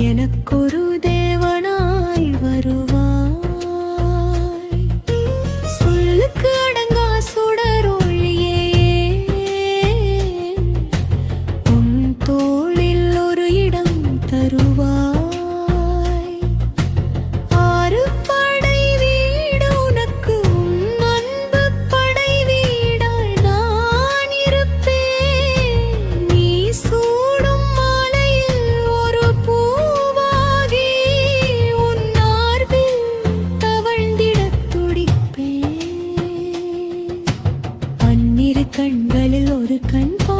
எனக்கொரு தேவனாய் வருவாய். சொல்லுக்கு அடங்கா சுடரொழியே உன் தோளில் ஒரு கண்களில் ஒரு கண் பா